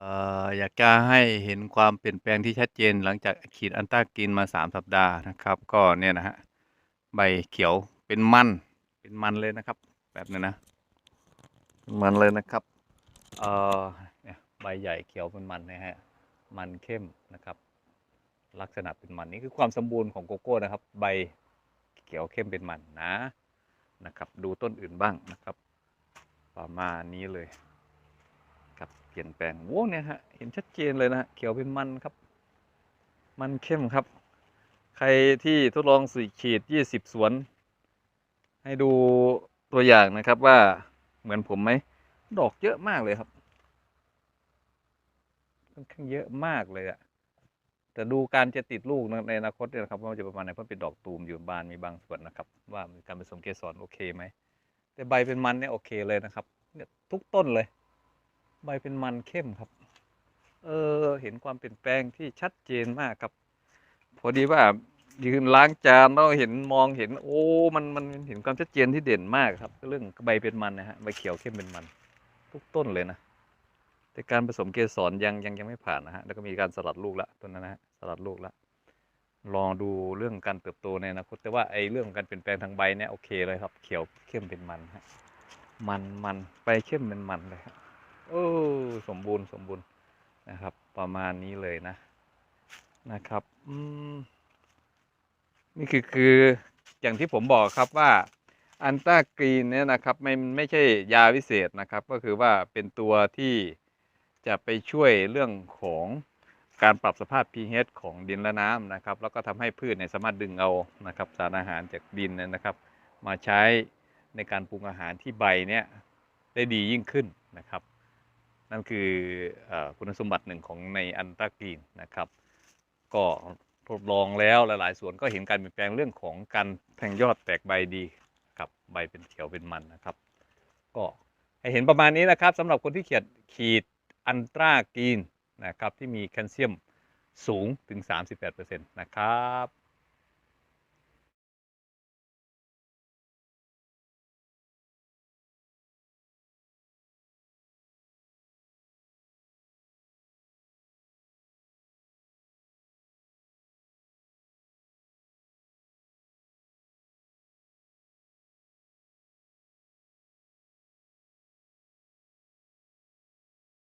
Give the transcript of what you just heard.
เอ่อ อยากจะให้เห็นความเปลี่ยนแปลงที่ชัดเจนหลังจากฉีดอันต้ากินมา 3 สัปดาห์นะครับ ก็เนี่ยนะฮะใบเขียวเป็นมัน เป็นมันเลยนะครับ แบบนี้นะ เป็นมันเลยนะครับ เอ่อเนี่ยใบใหญ่เขียวเป็นมันนะฮะ มันเข้มนะครับ ลักษณะเป็นมันนี่คือความสมบูรณ์ของโกโก้นะครับ ใบเขียวเข้มเป็นมันนะนะครับ ดูต้นอื่นบ้างนะครับ ประมาณนี้เลย เปลี่ยนแปลงโว้เนี่ยฮะเห็นชัดเจนเลยนะเขียวเป็นมันครับ มันเข้มครับ ใครที่ทดลองสีฉีดยี่สิบสวน ให้ดูตัวอย่างนะครับว่าเหมือนผมไหมดอกเยอะมากเลยครับค่อนข้างเยอะมากเลยอะแต่ดูการจะติดลูกในอนาคตเนี่ยครับว่าจะประมาณไหนเพราะเป็นดอกตูมอยู่บานมีบางส่วนนะครับ ว่าการผสมเกสรโอเคไหมแต่ใบเป็นมันเนี่ยโอเคเลยนะครับเนี่ยทุกต้นเลย ใบเป็นมันเข้มครับ เออ เห็นความเปลี่ยนแปลงที่ชัดเจนมากครับ พอดีว่ายืนล้างจานแล้วเห็นมองเห็น โอ้มันมันเห็นความชัดเจนที่เด่นมากครับ เรื่องใบเป็นมันนะฮะใบเขียวเข้มเป็นมัน ทุกต้นเลยนะแต่การผสมเกสรยังยังยังไม่ผ่านนะฮะแล้วก็มีการสลัดลูกละต้นนั้นนะฮะสลัดลูกละลองดูเรื่องการเติบโตในอนาคตแต่ว่าไอ้เรื่องของการเปลี่ยนแปลงทางใบเนี่ยโอเคเลยครับ เขียวเข้มเป็นมันฮะมันมันใบเข้มเป็นมันเลยครับ โอ้สมบูรณ์สมบูรณ์นะครับ ประมาณนี้เลยนะนะครับอืมนี่คือคืออย่างที่ผมบอกครับว่าอันต้ากรีนเนี่ยนะครับไม่ไม่ใช่ยาวิเศษนะครับ ก็คือว่าเป็นตัวที่จะไปช่วยเรื่องของการปรับสภาพ pH ของดินและน้ำนะครับ แล้วก็ทำให้พืชเนี่ยสามารถดึงเอานะครับ สารอาหารจากดินนะครับ มาใช้ในการปรุงอาหารที่ใบเนี่ยได้ดียิ่งขึ้นนะครับ นั่นคืออคุณสมบัติหนึ่งของในอันตรากรีนนะครับ ก็ทดลองแล้วหลายๆ ส่วนก็เห็นการเปลี่ยนแปลงเรื่องของการแทงยอดแตกใบดีครับใบเป็นเขียวเป็นมันนะครับ ก็ให้เห็นประมาณนี้นะครับสำหรับคนที่เขียดขีดอันตรากรีนนะครับที่มีแคลเซียมสูงถึง 38%นะครับ